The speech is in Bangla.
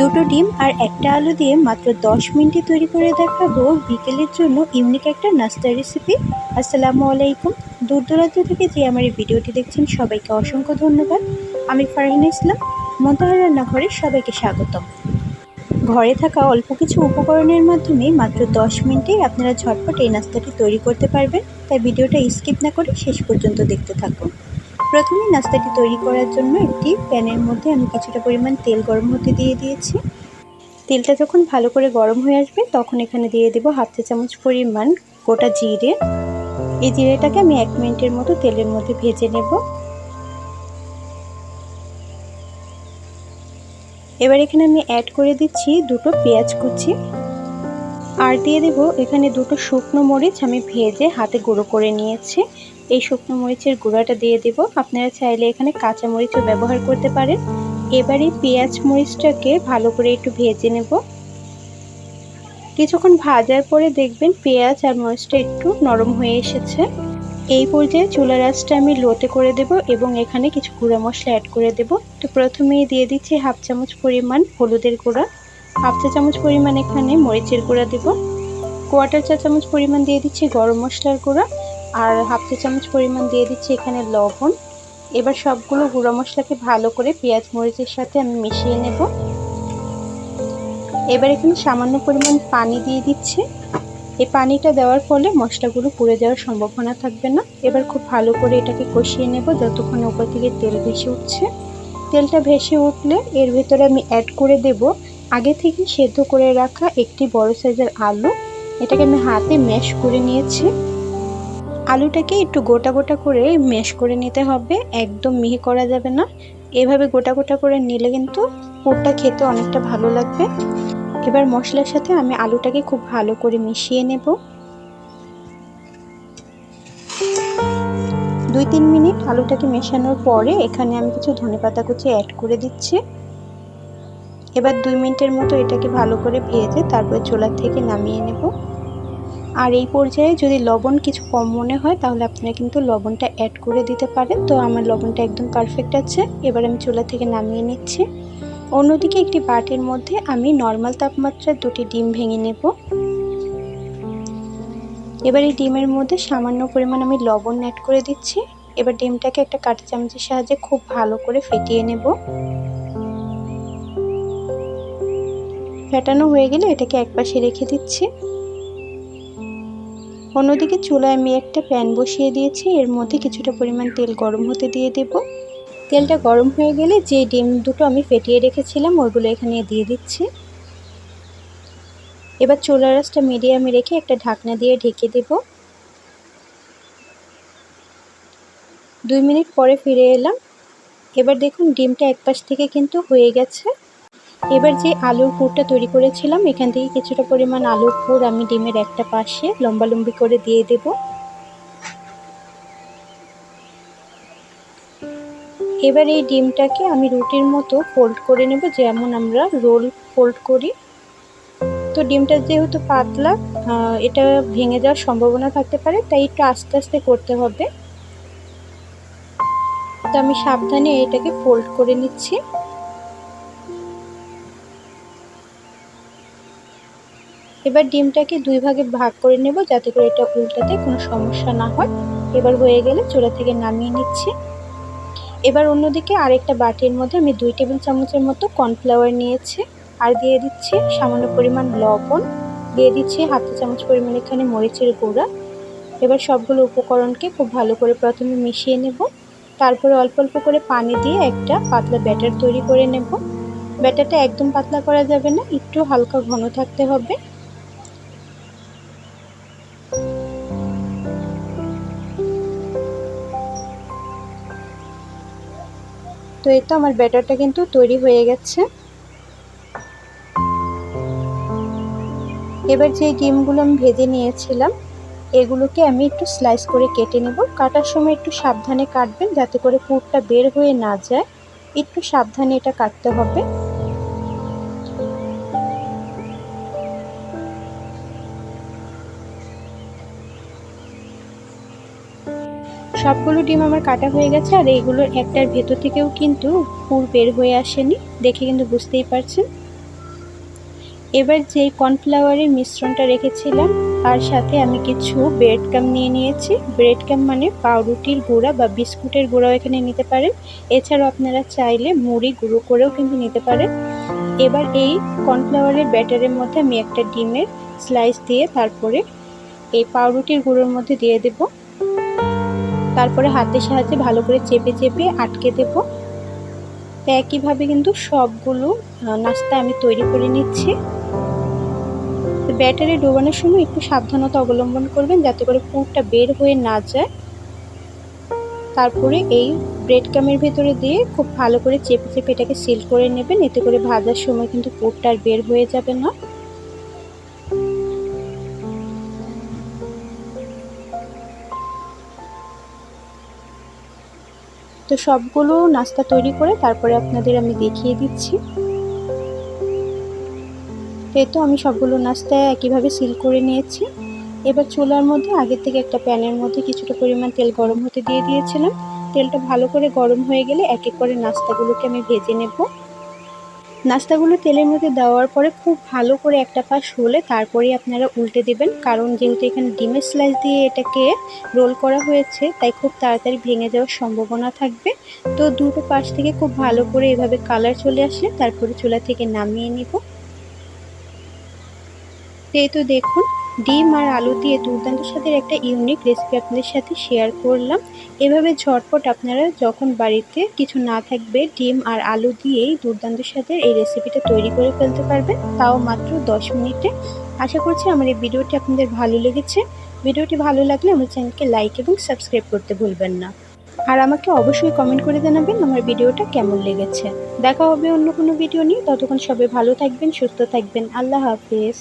দুটো ডিম আর একটা আলু দিয়ে মাত্র দশ মিনিটে তৈরি করে দেখাবো বিকেলের জন্য ইউনিক একটা নাস্তা রেসিপি আসসালামু আলাইকুম। দূর দূরান্ত থেকে যে আমার এই ভিডিওটি দেখছেন, সবাইকে অসংখ্য ধন্যবাদ। আমি ফারহিনা ইসলাম, মন্তহার রান্নাঘরে সবাইকে স্বাগতম। ঘরে থাকা অল্প কিছু উপকরণের মাধ্যমে মাত্র দশ মিনিটেই আপনারা ঝটপট এই নাস্তাটি তৈরি করতে পারবেন। তাই ভিডিওটা স্কিপ না করে শেষ পর্যন্ত দেখতে থাকুন। প্রথমে নাস্তাটি তৈরি করার জন্য একটি প্যানের মধ্যে আমি কিছুটা পরিমাণ তেল গরম হতে দিয়ে দিয়েছি। তেলটা যখন ভালো করে গরম হয়ে আসবে, তখন এখানে দিয়ে দেবো হাফ চা চামচ পরিমাণ গোটা জিরে। এই জিরেটাকে আমি এক মিনিটের মতো তেলের মধ্যে ভেজে নেব। এবার এখানে আমি অ্যাড করে দিচ্ছি দুটো পেঁয়াজ কুচি। আর দিয়ে দেবো এখানে দুটো শুকনো মরিচ আমি ভেজে হাতে গুঁড়ো করে নিয়েছি। এই শুকনো মরিচের গুঁড়াটা দিয়ে দেব। আপনারা চাইলে এখানে কাঁচা মরিচও ব্যবহার করতে পারেন। এবারে পেঁয়াজ মরিচটাকে ভালো করে একটু ভেজে নেব। কিছুক্ষণ ভাজার পরে দেখবেন পেঁয়াজ আর মরিচটা একটু নরম হয়ে এসেছে। এই পর্যায়ে চুলা রাসটা আমি লোতে করে দেব এবং এখানে কিছু গুঁড়া মশলা অ্যাড করে দেব। তো প্রথমেই দিয়ে দিচ্ছি হাফ চামচ পরিমাণ হলুদের গুঁড়া। হাফ চা চামচ পরিমাণ এখানে মরিচের গুঁড়া দেব। কোয়াটার চা চামচ পরিমাণ দিয়ে দিচ্ছি গরম মশলার গুঁড়া। আর হাফ চা চামচ পরিমাণ দিয়ে দিচ্ছি এখানে লবণ। এবার সবগুলো গুঁড়ো মশলাকে ভালো করে পেঁয়াজ মরিচের সাথে আমি মিশিয়ে নেব। এবার এখানে সামান্য পরিমাণ পানি দিয়ে দিচ্ছি। এই পানিটা দেওয়ার ফলে মশলাগুলো পুড়ে যাওয়ার সম্ভাবনা থাকবে না। এবার খুব ভালো করে এটাকে কষিয়ে নেব যতক্ষণ উপর থেকে তেল ভেসে উঠছে। তেলটা ভেসে উঠলে এর ভেতরে আমি অ্যাড করে দেব। আগে থেকে সেদ্ধ করে রাখা একটি বড় সাইজের আলু। এটাকে আমি হাতে ম্যাশ করে নিয়েছি। আলুটাকে একটু গোটা গোটা করে ম্যাশ করে নিতে হবে, একদম মিহি করা যাবে না। এভাবে গোটা গোটা করে নিলে কিন্তু পুরটা খেতে অনেকটা ভালো লাগবে। এবার মশলার সাথে আমি আলুটাকে খুব ভালো করে মিশিয়ে নেব। দুই তিন মিনিট আলুটাকে মেশানোর পরে এখানে আমি কিছু ধনে পাতা কুচি অ্যাড করে দিচ্ছি। এবার দুই মিনিটের মতো এটাকে ভালো করে ভেজে তারপর চোলার থেকে নামিয়ে নেব। আর এই পর্যায়ে যদি লবণ কিছু কম মনে হয়, তাহলে আপনারা কিন্তু লবণটা অ্যাড করে দিতে পারেন। তো আমার লবণটা একদম পারফেক্ট আছে। এবার আমি চুলা থেকে নামিয়ে নিচ্ছি। অন্যদিকে একটি বাটির মধ্যে আমি নর্মাল তাপমাত্রায় দুটি ডিম ভেঙে নেব। এবার এই ডিমের মধ্যে সামান্য পরিমাণ আমি লবণ অ্যাড করে দিচ্ছি। এবার ডিমটাকে একটা কাঁটা চামচের সাহায্যে খুব ভালো করে ফেটিয়ে নেব। ফেটানো হয়ে গেলে এটাকে একপাশে রেখে দিচ্ছি। অন্যদিকে চুলায় আমি একটা প্যান বসিয়ে দিয়েছি। এর মধ্যে কিছুটা পরিমাণ তেল গরম হতে দিয়ে দেব। তেলটা গরম হয়ে গেলে যে ডিম দুটো আমি ফেটিয়ে রেখেছিলাম, ওইগুলো এখানে দিয়ে দিচ্ছি। এবার চুলা রাসটা মিডিয়ামে রেখে একটা ঢাকনা দিয়ে ঢেকে দেব। দুই মিনিট পরে ফিরে এলাম। এবার দেখুন ডিমটা এক পাশ থেকে কিন্তু হয়ে গেছে। এবার যে আলুর পুরটা তৈরি করেছিলাম, এখান থেকে কিছুটা পরিমাণ আলুর পুর আমি ডিমের একটা পাশে লম্বা লম্বি করে দিয়ে দেব। এবার এই ডিমটাকে আমি রুটির মতো ফোল্ড করে নেব, যেমন আমরা রোল ফোল্ড করি। তো ডিমটা যেহেতু পাতলা এটা ভেঙে যাওয়ার সম্ভাবনা থাকতে পারে, তাই একটু আস্তে আস্তে করতে হবে। তো আমি সাবধানে এটাকে ফোল্ড করে নিচ্ছি। এবার ডিমটাকে দুই ভাগে ভাগ করে নেব যাতে করে এটা উল্টাতে কোনো সমস্যা না হয়। এবার হয়ে গেলে চুলা থেকে নামিয়ে নিচ্ছি। এবার অন্যদিকে আরেকটা বাটির মধ্যে আমি দুই টেবিল চামচের মতো কর্নফ্লাওয়ার নিয়েছি আর দিয়ে দিচ্ছি সামান্য পরিমাণ লবণ। দিয়ে দিচ্ছি হাফ চামচ পরিমাণ এখানে মরিচের গুঁড়া। এবার সবগুলো উপকরণকে খুব ভালো করে প্রথমে মিশিয়ে নেব। তারপরে অল্প অল্প করে পানি দিয়ে একটা পাতলা ব্যাটার তৈরি করে নেব। ব্যাটারটা একদম পাতলা করা যাবে না, একটু হালকা ঘন থাকতে হবে। তো এই তো আমার ব্যাটারটা কিন্তু তৈরি হয়ে গেছে। এবার যে ডিমগুলো আমি ভেজে নিয়েছিলাম, এগুলোকে আমি একটু স্লাইস করে কেটে নেব। কাটার সময় একটু সাবধানে কাটবেন যাতে করে পুরটা বের হয়ে না যায়। একটু সাবধানে এটা কাটতে হবে। সবগুলো ডিম আমার কাটা হয়ে গেছে আর এইগুলোর একটার ভেতর থেকেও কিন্তু পুর বের হয়ে আসেনি, দেখে কিন্তু বুঝতেই পারছেন। এবার যে কর্নফ্লাওয়ারের মিশ্রণটা রেখেছিলাম, তার সাথে আমি কিছু ব্রেড কাম নিয়ে নিয়েছি। ব্রেড কাম মানে পাউরুটির গুঁড়া বা বিস্কুটের গুঁড়াও এখানে নিতে পারেন। এছাড়াও আপনারা চাইলে মুড়ি গুঁড়ো করেও কিন্তু নিতে পারেন। এবার এই কর্নফ্লাওয়ারের ব্যাটারের মধ্যে আমি একটা ডিমের স্লাইস দিয়ে তারপরে এই পাউরুটির গুঁড়োর মধ্যে দিয়ে দেব। তারপরে হাতের সাহায্যে ভালো করে চেপে চেপে আটকে দেব। একইভাবে কিন্তু সবগুলো নাস্তা আমি তৈরি করে নিচ্ছি। ব্যাটারে ডোবানোর সময় একটু সাবধানতা অবলম্বন করবেন যাতে করে পুরটা বের হয়ে না যায়। তারপরে এই ব্রেড কামের ভেতরে দিয়ে খুব ভালো করে চেপে চেপে এটাকে সিল করে নেবেন। এতে করে ভাজার সময় কিন্তু পুরটা আর বের হয়ে যাবে না। তো সবগুলো নাস্তা তৈরি করে তারপরে আপনাদের আমি দেখিয়ে দিচ্ছি। তো আমি সবগুলো নাস্তা একইভাবে সিল করে নিয়েছি। এবার চুলার মধ্যে আগের থেকে একটা প্যানের মধ্যে কিছুটা পরিমাণ তেল গরম হতে দিয়ে দিয়েছিলাম। তেলটা ভালো করে গরম হয়ে গেলে এক এক করে নাস্তাগুলোকে আমি ভেজে নেব। নাস্তাগুলো তেলের মধ্যে দেওয়ার পরে খুব ভালো করে একটা পাশ হলে তারপরে আপনারা উল্টে দেবেন। কারণ যেহেতু এখানে ডিমের স্লাইস দিয়ে এটাকে রোল করা হয়েছে, তাই খুব তাড়াতাড়ি ভেঙে যাওয়ার সম্ভাবনা থাকবে। তো দুটো পাশ থেকে খুব ভালো করে এভাবে কালার চলে আসলে তারপরে চুলা থেকে নামিয়ে নিব। এই তো দেখুন ডিম আর আলু দিয়ে দুর্দান্ত স্বাদের একটা ইউনিক রেসিপি আপনাদের সাথে শেয়ার করলাম। এভাবে ঝটপট আপনারা যখন বাড়িতে কিছু না থাকবে ডিম আর আলু দিয়েই দুর্দান্ত স্বাদের এই রেসিপিটা তৈরি করে ফেলতে পারবেন, তাও মাত্র দশ মিনিটে। আশা করছি আমার এই ভিডিওটি আপনাদের ভালো লেগেছে। ভিডিওটি ভালো লাগলে আমার চ্যানেলকে লাইক এবং সাবস্ক্রাইব করতে ভুলবেন না। আর আমাকে অবশ্যই কমেন্ট করে জানাবেন আমার ভিডিওটা কেমন লেগেছে। দেখা হবে অন্য কোনো ভিডিও নিয়ে। ততক্ষণ সবাই ভালো থাকবেন, সুস্থ থাকবেন। আল্লাহ হাফিজ।